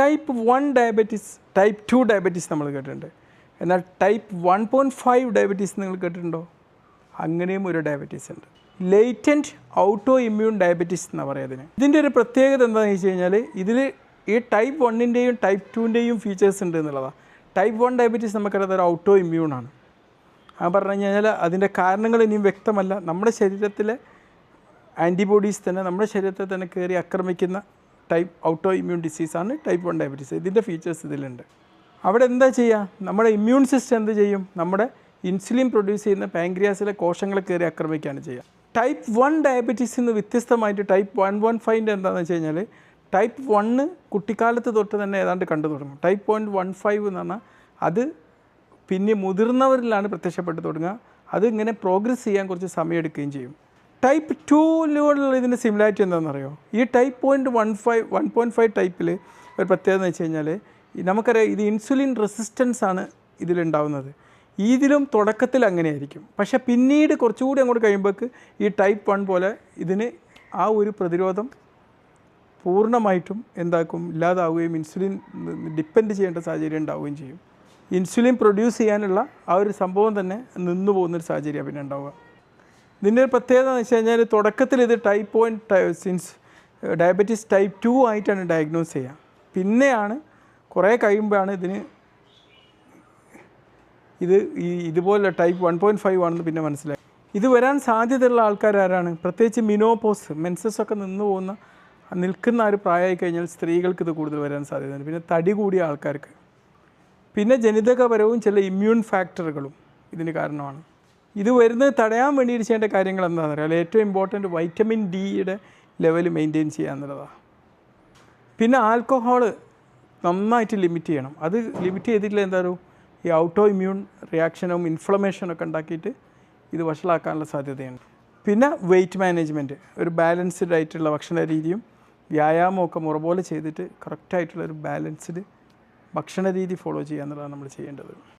Type one diabetes type two diabetes നമ്മൾ കേട്ടിട്ടുണ്ട്. എന്നാൽ type one point five diabetes നിങ്ങൾ കേട്ടിട്ടുണ്ടോ? അങ്ങനെയും ഒരു ഡയബറ്റീസ് ഉണ്ട്. ലേറ്റന്റ് ഔട്ടോ ഇമ്മ്യൂൺ ഡയബറ്റീസ് എന്ന് പറയുന്നതിന് ഇതിന്റെ ഒരു പ്രത്യേകത എന്താണെന്ന് വെച്ച് കഴിഞ്ഞാൽ ഇതിൽ ഈ ടൈപ്പ് വണ്ണിന്റെയും ടൈപ്പ് ടുവിന്റെയും ഫീച്ചേഴ്സ് ഉണ്ട് എന്നുള്ളതാണ് ടൈപ്പ് വൺ ഡയബറ്റീസ് നമുക്കറിയാത്ത ഒരു ഔട്ടോ ഇമ്മ്യൂൺ ആണ്. ആ പറഞ്ഞു കഴിഞ്ഞാൽ അതിന്റെ കാരണങ്ങൾ ഇനിയും വ്യക്തമല്ല. നമ്മുടെ ശരീരത്തിലെ ആന്റിബോഡീസ് തന്നെ നമ്മുടെ ശരീരത്തെ തന്നെ കയറി ആക്രമിക്കുന്ന ടൈപ്പ് ഔട്ടോ ഇമ്മ്യൂൺ ഡിസീസാണ് ടൈപ്പ് വൺ ഡയബറ്റീസ് ഇതിന്റെ ഫീച്ചേഴ്സ് ഇതിലുണ്ട്. അവിടെ എന്താ ചെയ്യുക നമ്മുടെ ഇമ്മ്യൂൺ സിസ്റ്റം എന്ത് ചെയ്യും? നമ്മുടെ ഇൻസുലിൻ പ്രൊഡ്യൂസ് ചെയ്യുന്ന പാങ്ക്രിയാസിലെ കോശങ്ങളെ കയറി ആക്രമിക്കുകയാണ് ചെയ്യുക. ടൈപ്പ് വൺ ഡയബറ്റീസിൽ നിന്ന് വ്യത്യസ്തമായിട്ട് ടൈപ്പ് വൺ വൺ ഫൈവിന്റെ എന്താണെന്ന് വെച്ച് കഴിഞ്ഞാൽ ടൈപ്പ് വണ്ണ് കുട്ടിക്കാലത്ത് തൊട്ട് തന്നെ ഏതാണ്ട് കണ്ടു തുടങ്ങും. ടൈപ്പ് പോയിന്റ് വൺ ഫൈവ് എന്ന് പറഞ്ഞാൽ അത് പിന്നെ മുതിർന്നവരിലാണ് പ്രത്യക്ഷപ്പെട്ട് തുടങ്ങുക. അത് ഇങ്ങനെ പ്രോഗ്രസ് ചെയ്യാൻ കുറച്ച് സമയം എടുക്കുകയും ചെയ്യും. ടൈപ്പ് ടൂവിലുള്ള ഇതിന്റെ സിമിലാരിറ്റി എന്താണെന്നറിയോ? ഈ type point one five one point five ടൈപ്പിൽ ഒരു പ്രത്യേകത എന്ന് വെച്ച് കഴിഞ്ഞാൽ നമുക്കറിയാം ഇത് ഇൻസുലിൻ റെസിസ്റ്റൻസ് ആണ് ഇതിലുണ്ടാവുന്നത്. ഇതിലും തുടക്കത്തിൽ അങ്ങനെയായിരിക്കും. പക്ഷെ പിന്നീട് കുറച്ചുകൂടി അങ്ങോട്ട് കഴിയുമ്പോൾക്ക് ഈ ടൈപ്പ് വൺ പോലെ ഇതിന് ആ ഒരു പ്രതിരോധം പൂർണമായിട്ടും എന്താക്കും ഇല്ലാതാവുകയും ഇൻസുലിൻ ഡിപ്പെൻഡ് ചെയ്യേണ്ട സാഹചര്യം ഉണ്ടാവുകയും ചെയ്യും. ഇൻസുലിൻ പ്രൊഡ്യൂസ് ചെയ്യാനുള്ള ആ ഒരു സംഭവം തന്നെ നിന്നു പോകുന്നൊരു സാഹചര്യം പിന്നെ ഉണ്ടാവുക. ഇതിന്റെ ഒരു പ്രത്യേകത എന്ന് വെച്ച് കഴിഞ്ഞാൽ തുടക്കത്തിൽ ഇത് type one since diabetes type two ആയിട്ടാണ് ഡയഗ്നോസ് ചെയ്യുക. പിന്നെയാണ് കുറേ കഴിയുമ്പോഴാണ് ഇതിന് ഇത് ഈ ഇതുപോലെ ടൈപ്പ് വൺ പോയിന്റ് ഫൈവ് ആണെന്ന് പിന്നെ മനസ്സിലായി. ഇത് വരാൻ സാധ്യതയുള്ള ആൾക്കാർ ആരാണ്? പ്രത്യേകിച്ച് മിനോപോസ് മെൻസസ് ഒക്കെ നിന്ന് പോകുന്ന നിൽക്കുന്ന ഒരു പ്രായമായി കഴിഞ്ഞാൽ സ്ത്രീകൾക്ക് ഇത് കൂടുതൽ വരാൻ സാധ്യതയുണ്ട്. പിന്നെ തടി കൂടിയ ആൾക്കാർക്ക്. പിന്നെ ജനിതകപരവും ചില ഇമ്മ്യൂൺ ഫാക്ടറുകളും ഇതിന് കാരണമാണ്. ഇത് വരുന്നത് തടയാൻ വേണ്ടിയിട്ട് ചെയ്യേണ്ട കാര്യങ്ങൾ എന്താണെന്ന് അറിയാം ഏറ്റവും ഇമ്പോർട്ടന്റ് വൈറ്റമിൻ ഡിയുടെ ലെവൽ മെയിന്റെയിൻ ചെയ്യുക എന്നുള്ളതാണ് പിന്നെ ആൽക്കഹോൾ നന്നായിട്ട് ലിമിറ്റ് ചെയ്യണം. അത് ലിമിറ്റ് ചെയ്തിട്ടില്ല എന്താ പറയുക ഈ ഔട്ടോ ഇമ്മ്യൂൺ റിയാക്ഷനും ഇൻഫ്ലമേഷനും ഒക്കെ ഉണ്ടാക്കിയിട്ട് ഇത് വഷളാക്കാനുള്ള സാധ്യതയുണ്ട്. പിന്നെ വെയിറ്റ് മാനേജ്മെന്റ് ഒരു ബാലൻസ്ഡ് ആയിട്ടുള്ള ഭക്ഷണ രീതിയും വ്യായാമമൊക്കെ മുറ പോലെ ചെയ്തിട്ട് കറക്റ്റായിട്ടുള്ള ഒരു ബാലൻസ്ഡ് ഭക്ഷണ രീതി ഫോളോ ചെയ്യുക എന്നുള്ളതാണ് നമ്മൾ ചെയ്യേണ്ടത്.